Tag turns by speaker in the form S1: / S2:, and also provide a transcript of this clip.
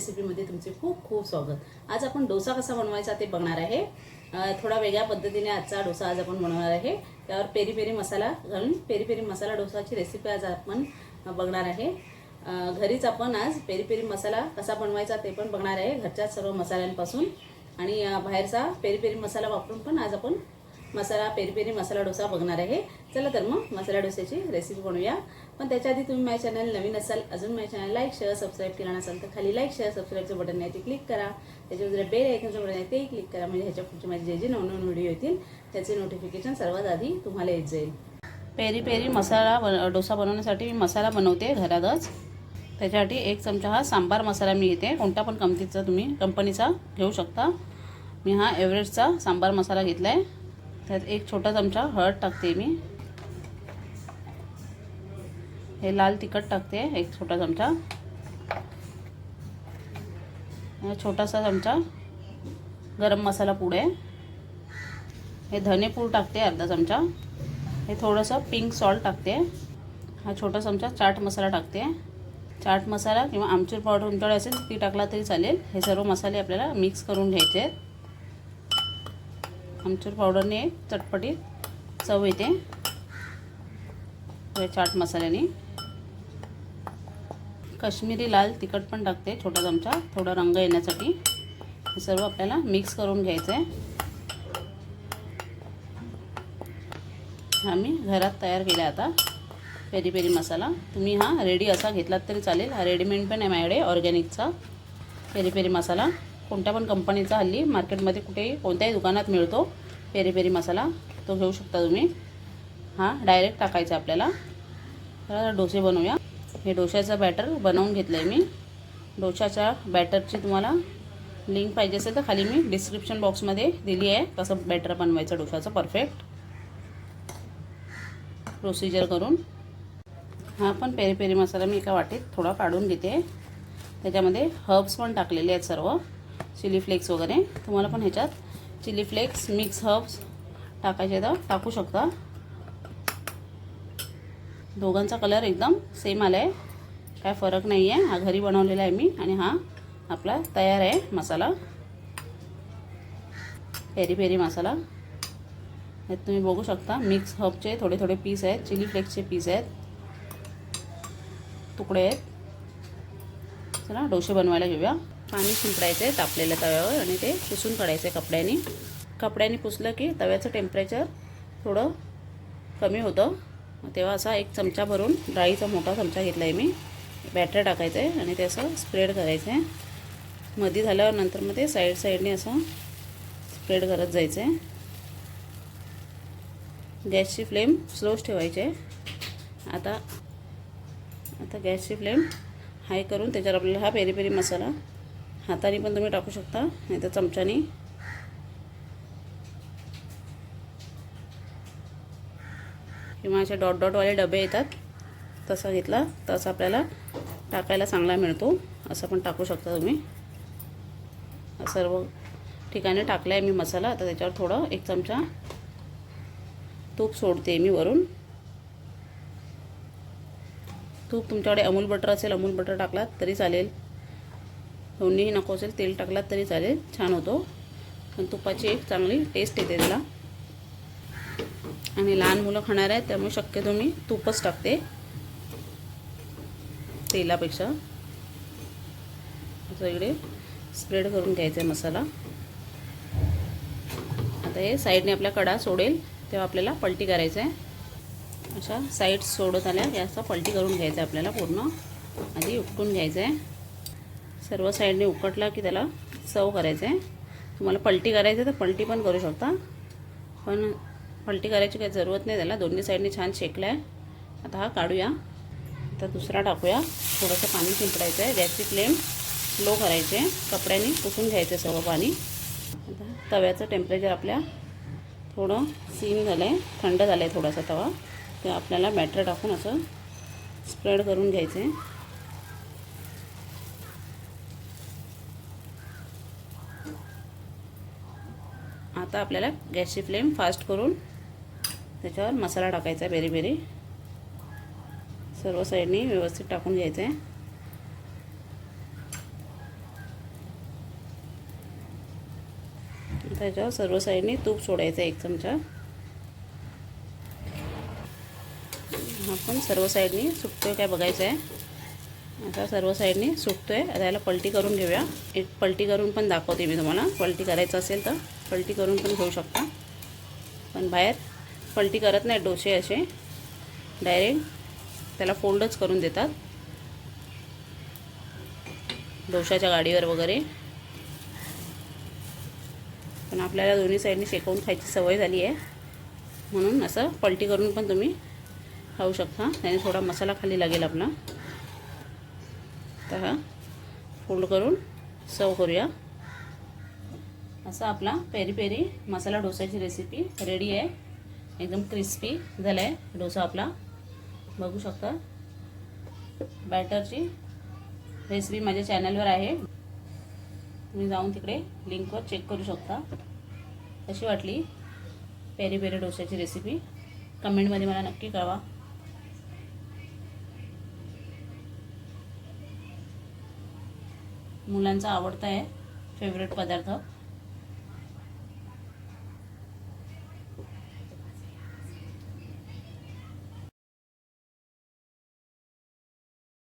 S1: रेसिपीमध्ये तुमचे खूप खूप स्वागत. आज आपण डोसा कसा बनवायचा ते बघणार आहे. थोडा वेगळ्या पद्धतीने आजचा डोसा आज आपण बनवणार आहे. त्यावर पेरी पेरी मसाला घालून पेरी पेरी मसाला डोसाची रेसिपी आज आपण बघणार आहे. घरीच आपण आज पेरी पेरी मसाला कसा बनवायचा ते पण बघणार आहे. घरच्या सर्व मसाल्यांपासून. आणि बाहेरचा पेरी पेरी मसाला वापरून पण आज आपण मसाला पेरी पेरी मसाला डोसा बघणार आहे. चला तर मग मसाला डोस्याची रेसिपी बनवूया. पण त्याच्या आधी तुम्ही माझ्या चॅनल नवीन असाल अजून माझ्या चॅनल लाईक शेअर सबस्क्राईब केला नसाल तर खाली लाईक शेअर सबस्क्राईबचं बटन आहे ते क्लिक करा. त्याच्यावर जर बेल ऐकनचं बटन आहे ते क्लिक करा. म्हणजे ह्याच्या पुढचे माझे जे जे नवनवीन व्हिडिओ येतील त्याचे नोटिफिकेशन सर्वात आधी तुम्हाला येत जाईल. Peri peri masala bun dosa बनवण्यासाठी मी मसाला बनवते घरातच. त्याच्यासाठी एक चमचा हा सांबार मसाला मी घेते कोणता पण कमतीचा तुम्ही कंपनीचा घेऊ शकता. मी हा एव्हरेस्टचा सांबार मसाला घेतला आहे त्यात एक छोटा चमचा हळद टाकते मी. हे लाल तिखट टाकते एक छोटा चमचा. हा छोटासा चमचा गरम मसाला पूड आहे हे धनेपूर टाकते अर्धा चमचा. हे थोडंसं पिंक सॉल्ट टाकते. हा छोटा चमचा चाट मसाला टाकते. चाट मसाला किंवा आमचूर पावडर तुमच्याकडे असेल ती टाकला तरी चालेल. हे सर्व मसाले आपल्याला मिक्स करून घ्यायचे आहेत. आमचूर पावडरने चटपटीत चव येते. चाट मसाल्याने. काश्मीरी लाल तिखट पण टाकते छोटा चमचा. थोडा रंग येण्यासाठी. हे सर्व आपल्याला मिक्स करून घ्यायचं आहे हा मी घरात तयार केला आता. Peri peri masala. तुम्ही हा रेडी असा घेतलात तरी चालेल. हा रेडीमेड पण आहे माझ्याकडे ऑर्गॅनिकचा. पेरी पेरी मसाला. कोणत्या पण कंपनीचा हल्ली मार्केटमध्ये कुठेही कोणत्याही दुकानात मिळतो पेरी पेरी मसाला तो घेऊ शकता तुम्ही. हा डायरेक्ट टाकायचा आपल्याला. तर डोसे बनवूया. हे डोशाचं बॅटर बनवून घेतलं आहे मी. डोशाच्या बॅटरची तुम्हाला लिंक पाहिजे असेल तर खाली मी डिस्क्रिप्शन बॉक्समध्ये दिली आहे. कसं बॅटर बनवायचं डोशाचं परफेक्ट प्रोसिजर करून. हा पण पेरी पेरी मसाला मी एका वाटीत थोडा काढून घेते. त्याच्यामध्ये हर्ब्स पण टाकलेले आहेत सर्व. चिली फ्लेक्स वगैरे. तुम्हाला पण ह्याच्यात चिली फ्लेक्स मिक्स हर्ब्स टाकायचे तर टाकू शकता. दोघांचा कलर एकदम सेम आला आहे काय फरक नाही आहे हा घरी बनवलेला आहे मी आणि हा आपला तयार आहे मसाला. पेरी पेरी मसाला. यात तुम्ही बघू शकता मिक्स हबचे थोडे थोडे पीस आहेत चिली फ्लेक्सचे पीस आहेत. तुकडे आहेत. चला डोसे बनवायला घेऊया. पाणी शिंपडायचं आहे तापलेल्या तव्यावर आणि ते पुसून काढायचं आहे कपड्याने. कपड्याने पुसलं की तव्याचं टेम्परेचर थोडं कमी होतं. तेव्हा असा एक चमचा भरून डाळीचा मोठा चमचा घेतला आहे मी. बॅटर टाकायचं आहे आणि ते असं स्प्रेड करायचं आहे. मधी झाल्यावर नंतर मग ते साईड साईडने असं स्प्रेड करत जायचं आहे. गॅसची फ्लेम स्लोच ठेवायची आहे. आता आता गॅसची फ्लेम हाय करून त्याच्यावर आपल्याला हा पेरी पेरी मसाला हाताने पण तुम्ही टाकू शकता नाही तर चमच्याने किंवा असे डॉट डॉटवाले डबे येतात तसा घेतला तसा आपल्याला टाकायला चांगला मिळतो असं पण टाकू शकता तुम्ही. सर्व ठिकाणी टाकला आहे मी मसाला आता त्याच्यावर थोडं एक चमचा तूप सोडते मी वरून. तूप तुमच्याकडे अमूल बटर असेल अमूल बटर टाकलात तरी चालेल. दोन्हीही नको असेल तेल टाकलात तरी चालेल. छान होतो. पण तुपाची एक चांगली टेस्ट येते त्याला. आणि लहान मुलं खाणार आहेत त्यामुळे शक्यतो मी तूपच टाकते. तेलापेक्षा. असं इकडे स्प्रेड करून घ्यायचा आहे मसाला. आता हे साईडने आपल्या कडा सोडेल तेव्हा आपल्याला पलटी करायचं आहे अशा साईड सोडत आल्या याचा पलटी करून घ्यायचं आहे आपल्याला पूर्ण. आधी उपटून घ्यायचं आहे सर्व साईडने उकटला की त्याला सर्व करायचं आहे तुम्हाला पलटी करायचं तर पलटी पण करू शकता. पण पलटी करायची काही जरूरत नाही त्याला दोन्ही साईडने छान शेकला आहे आता हा काढूया. आता दुसरा टाकूया. थोडंसं पाणी शिंपडायचं आहे गॅसची फ्लेम लो करायचे कपड्यांनी पुसून घ्यायचं सर्व पाणी. आता तव्याचं टेम्परेचर आपल्या थोडं सीम झालं आहे थंड झालं आहे थोडासा तवा. ते आपल्याला बॅटर टाकून असं स्प्रेड करून घ्यायचं आहे आता आपल्याला गॅसची फ्लेम फास्ट करून त्याच्यावर मसाला टाकायचा आहे बेरी बेरी सर्व साईडनी व्यवस्थित टाकून घ्यायचं आहे त्याच्यावर सर्व साईडनी तूप सोडायचं आहे एक चमचा. आपण सर्व साईडनी सुकतोय काय बघायचं आहे आता सर्व साईडनी सुकतोय. आता याला पलटी करून घेऊया. एक पलटी करून पण दाखवते मी तुम्हाला. पलटी करायचं असेल तर. पलटी करून पण घेऊ शकता. पण बाहेर पलटी करत नाही डोसे असे. डायरेक्ट त्याला फोल्डच करून देतात. डोशाच्या गाडीवर वगैरे. पण आपल्याला दोन्ही साईडनी शेकवून खायची सवय झाली आहे. म्हणून असं पलटी करून पण तुम्ही खाऊ शकता. त्याने थोडा मसाला खाली लागेल आपला. तर हा फोल्ड करून सर्व करूया. असा आपला पेरी पेरी मसाला डोसाची रेसिपी रेडी आहे. एकदम क्रिस्पी झाला आहे डोसा आपला बघू शकता. बॅटरची रेसिपी माझ्या चॅनलवर आहे. तुम्ही जाऊन तिकडे लिंकवर चेक करू शकता. कशी वाटली पेरी पेरी डोशाची रेसिपी कमेंटमध्ये मला नक्की कळवा. मुलांचा आवडता आहे. फेवरेट पदार्थ.